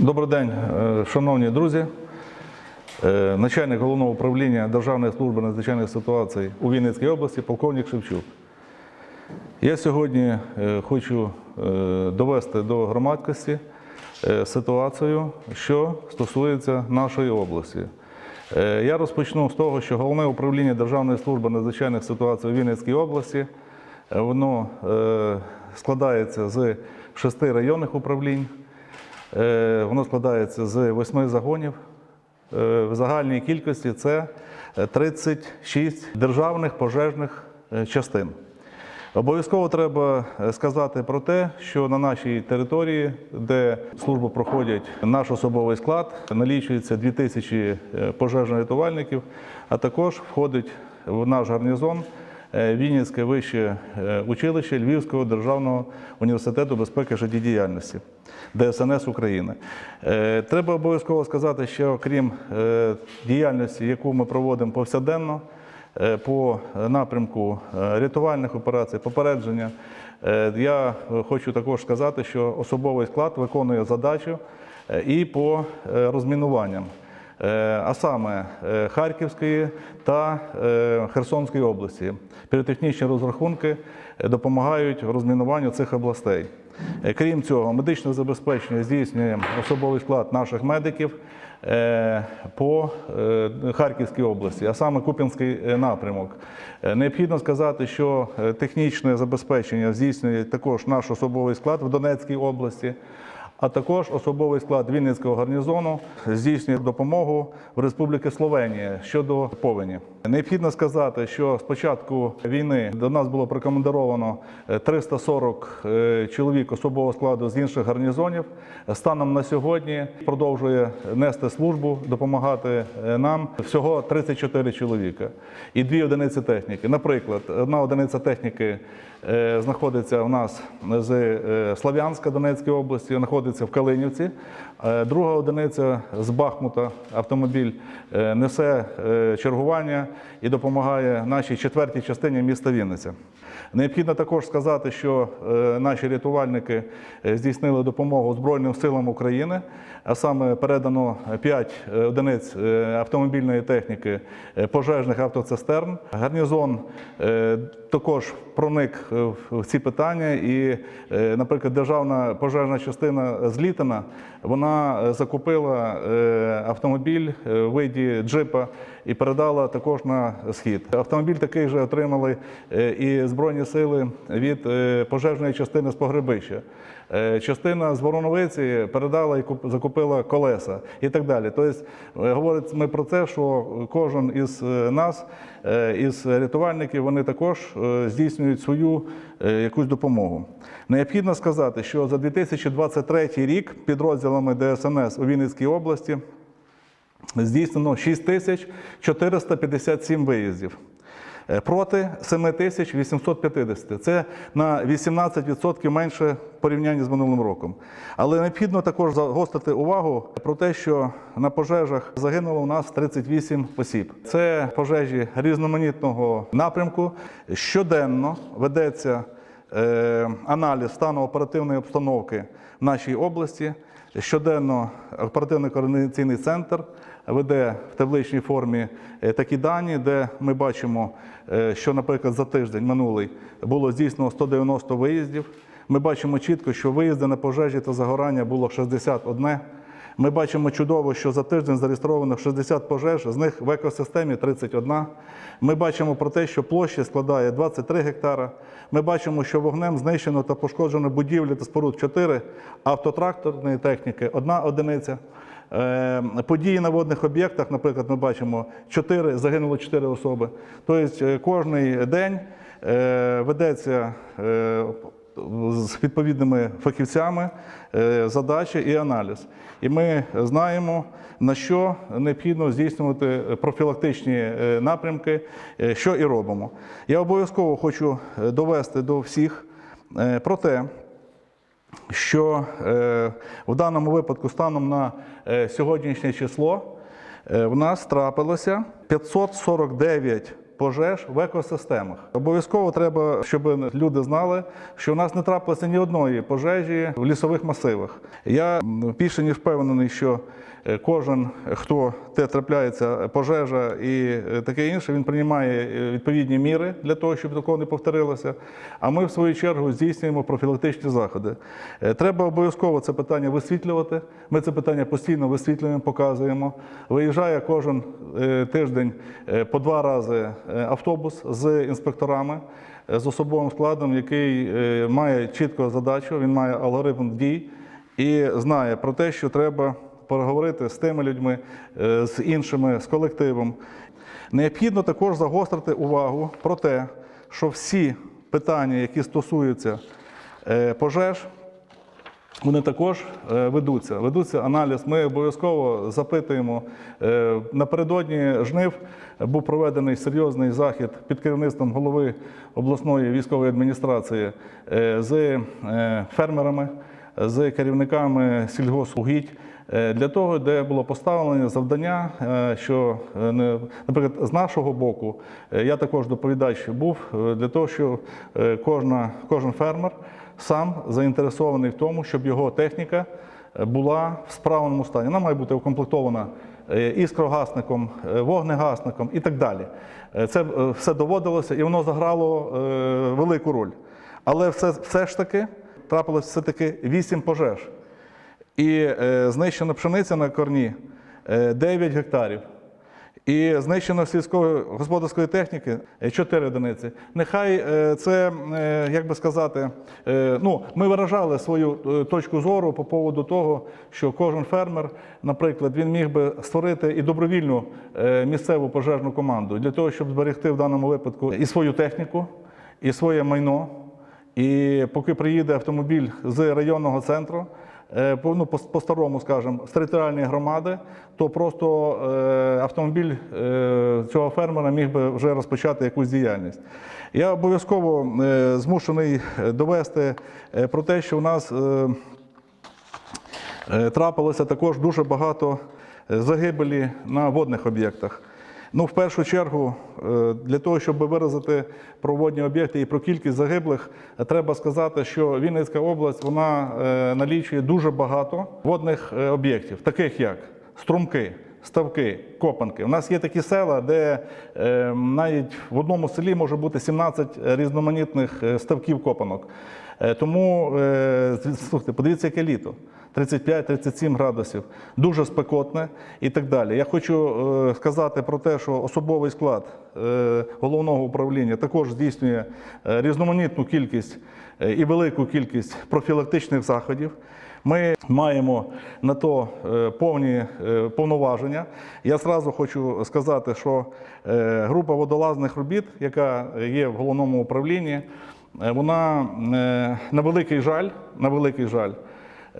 Добрий день, е, шановні друзі. Е, Начальник головного управління Державної служби надзвичайних ситуацій у Вінницькій області, полковник Шевчук. Я сьогодні е, хочу довести до громадськості ситуацію, що стосується нашої області. Я розпочну з того, що головне управління Державної служби надзвичайних ситуацій у Вінницькій області воно складається з шести районних управлінь. Е, Воно складається з восьми загонів. Е, В загальній кількості це е, 36 державних пожежних е, частин. Обов'язково треба е, сказати про те, що на нашій території, де службу проходять наш особовий склад, налічується 2000 е, пожежно-рятувальників, а також входить в наш гарнізон е, Вінницьке вище е, училище Львівського державного університету безпеки життєдіяльності ДСНС України. Е, Треба обов'язково сказати, що крім е, діяльності, яку ми проводимо повсякденно, е, по напрямку е, рятувальних операцій, попередження, е, я е, хочу також сказати, що особовий склад виконує задачу е, і по е, розмінуванням. Е, а саме е, Харківської та е, Херсонської області. Піротехнічні розрахунки допомагають розмінуванню цих областей. Крім цього, медичне забезпечення здійснює особовий склад наших медиків по Харківській області, а саме Куп'янський напрямок. Необхідно сказати, що технічне забезпечення здійснює також наш особовий склад в Донецькій області. А також особовий склад Вінницького гарнізону здійснює допомогу в Республіки Словенія щодо повені. Необхідно сказати, що з початку війни до нас було прикомандировано е, 340 е, чоловік особового складу з інших гарнізонів. Станом на сьогодні продовжує нести службу, допомагати е, нам всього 34 чоловіка і дві одиниці техніки. Наприклад, одна одиниця техніки е, знаходиться у нас з е, Слав'янська Донецької області, знаходиться в Калинівці. Е, Друга одиниця з Бахмута автомобіль е, несе е, чергування і допомагає нашій четвертій частині міста Вінниця. Необхідно також сказати, що наші рятувальники здійснили допомогу Збройним силам України, а саме передано 5 одиниць автомобільної техніки пожежних автоцистерн. Гарнізон також проник в- ці питання, і, наприклад, державна пожежна частина Літина вона е, закупила е, автомобіль у в виді джипа і передала також на схід. Автомобіль такий же отримали е, і збройні сили від е, пожежної частини з погребища. Е, Частина з Вороновиці передала і куп- закупила колеса і так далі. Тобто, говорить ми про те, що кожен із нас, із рятувальників, вони також здійснюють свою якусь допомогу. Необхідно сказати, що за 2023 рік підрозділами ДСНС у Вінницькій області здійснено 6457 виїздів. е, Проти 7850. Це на 18% менше в порівнянні з минулим роком. Але необхідно також загострити увагу про те, що на пожежах загинуло у нас 38 осіб. Це пожежі різноманітного напрямку. Щоденно ведеться е, аналіз стану оперативної обстановки в нашій області. Щоденно оперативний координаційний центр веде в табличній формі е, такі дані, де ми бачимо, е, що, наприклад, за тиждень минулий було здійснено 190 виїздів. Ми бачимо чітко, що виїзди на пожежі та загорання було 61. Ми бачимо чудово, що за тиждень зареєстровано 60 пожеж, з них в екосистемі 31. Ми бачимо про те, що площа складає 23 гектара. Ми бачимо, що вогнем знищено та пошкоджено будівлі та споруд 4, автотракторної техніки – одна одиниця. Е, Події на водних об'єктах, наприклад, ми бачимо 4, загинуло 4 особи. Тобто е, кожний день е, ведеться з відповідними фахівцями задачі і аналіз. І ми знаємо, на що необхідно здійснювати профілактичні напрямки, що і робимо. Я обов'язково хочу довести до всіх про те, що е, в даному випадку станом на е, сьогоднішнє число е, в нас трапилося 549 пожеж в екосистемах. Обов'язково треба, щоб люди знали, що в нас не трапилося ні одної пожежі в лісових масивах. Я більше ніж впевнений, що кожен, хто те трапляється пожежа і е, таке інше, він приймає е, відповідні міри для того, щоб такого не повторилося. А ми, в свою чергу, здійснюємо профілактичні заходи. Е, Треба обов'язково це питання висвітлювати. Ми це питання постійно висвітлюємо, показуємо. Виїжджає кожен е, тиждень е, по два рази е, автобус з інспекторами, е, з особовим складом, який е, має чітку задачу, він має алгоритм дій і знає про те, що треба переговорити з тими людьми, е, з іншими, з колективом. Необхідно також загострити увагу про те, що всі питання, які стосуються е, пожеж, вони також е, ведуться. Ведуться аналіз. Ми обов'язково запитуємо. Напередодні жнив був проведений серйозний захід під керівництвом голови обласної військової адміністрації з фермерами, з керівниками сільгоспугідь. Е, Для того, де було поставлено завдання, е, що, е, наприклад, з нашого боку, я також доповідач був для того, що кожна, кожен фермер сам заінтересований в тому, щоб його техніка була в справному стані. Вона має бути укомплектована іскрогасником, вогнегасником і так далі. Це все доводилося і воно заграло велику роль. Але все, все ж таки трапилось все-таки вісім пожеж. І е, знищена пшениця на корні е, 9 гектарів. І знищено сільської господарської техніки 4 одиниці. Нехай е, це, е, як би сказати, е, ну, ми виражали свою е, точку зору по поводу того, що кожен фермер, наприклад, він міг би створити і добровільну е, місцеву пожежну команду для того, щоб зберегти в даному випадку і свою техніку, і своє майно. І поки приїде автомобіль з районного центру, е, ну, по- по-старому, скажімо, з територіальної громади, то просто е, автомобіль е, цього фермера міг би вже розпочати якусь діяльність. Я обов'язково е, змушений е, довести е, про те, що у нас е, Е, трапилося також дуже багато е, загибелі на водних об'єктах. Ну, в першу чергу, е, для того, щоб виразити про водні об'єкти і про кількість загиблих, треба сказати, що Вінницька область вона е, налічує дуже багато водних е, об'єктів, таких як струмки, ставки, копанки. У нас є такі села, де навіть в одному селі може бути 17 різноманітних ставків копанок. Тому слухайте, подивіться, яке літо. 35-37 градусів, дуже спекотне і так далі. Я хочу е, сказати про те, що особовий склад е, головного управління також здійснює е, різноманітну кількість і велику кількість профілактичних заходів. Ми маємо на то повні повноваження. Я зразу хочу сказати, що група водолазних робіт, яка є в головному управлінні, вона на великий жаль, на великий жаль.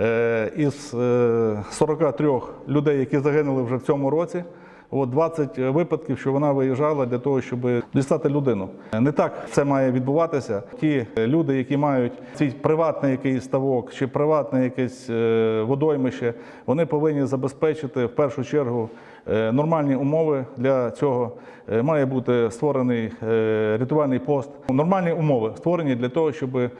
Е, Із е, 43 людей, які загинули вже в цьому році, от 20 випадків, що вона виїжджала для того, щоб дістати людину. Не так це має відбуватися. Ті люди, які мають свій приватний якийсь ставок чи приватне якесь е, водоймище, вони повинні забезпечити в першу чергу е, нормальні умови для цього. Е, Має бути створений е, рятувальний пост. Нормальні умови створені для того, щоб е,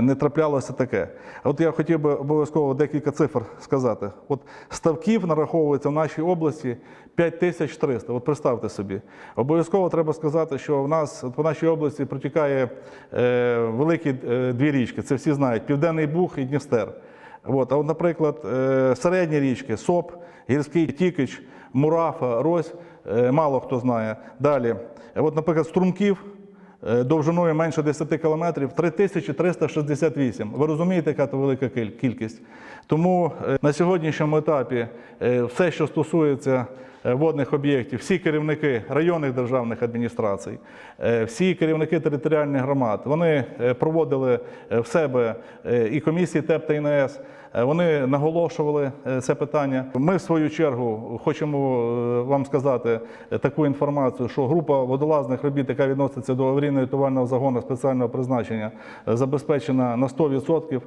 не траплялося таке. От я хотів би обов'язково декілька цифр сказати. От ставків нараховується в нашій області 5300. От представте собі. Обов'язково треба сказати, що в нас по нашій області протікає е, великі е, дві річки. Це всі знають: Південний Буг і Дністер. От, а от, наприклад, е, середні річки Соп, Гірський Тікич, Мурафа, Рось, е, мало хто знає. Далі, от, наприклад, Струмків е, довжиною менше 10 кілометрів 3368. Ви розумієте, яка це велика кількість? Тому на сьогоднішньому етапі все, що стосується водних об'єктів, всі керівники районних державних адміністрацій, е, всі керівники територіальних громад, вони е, проводили е, в себе е, і комісії ТЕП та ІНС. Е, Вони наголошували е, це питання. Ми, в свою чергу, хочемо е, вам сказати е, таку інформацію, що група водолазних робіт, яка відноситься до аварійно-рятувального загону спеціального призначення, е, забезпечена на 100%.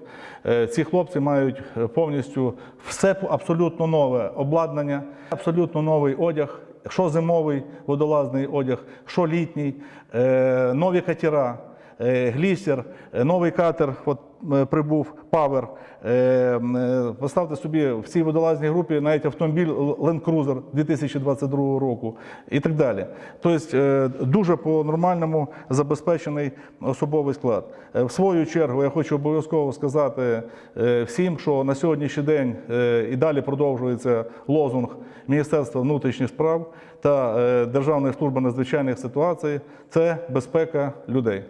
Е, Ці хлопці мають е, повністю все абсолютно нове обладнання, абсолютно новий одяг що зимовий водолазний одяг, що літній, е, нові катера, глісер, е, новий катер, от е, прибув Павер. Е, е, Поставте собі в цій водолазній групі навіть автомобіль Land Cruiser 2022 року і так далі. Тобто е, дуже по-нормальному забезпечений особовий склад. Е, В свою чергу я хочу обов'язково сказати е, всім, що на сьогоднішній день е, і далі продовжується лозунг Міністерства внутрішніх справ та е, Державної служби надзвичайних ситуацій це безпека людей.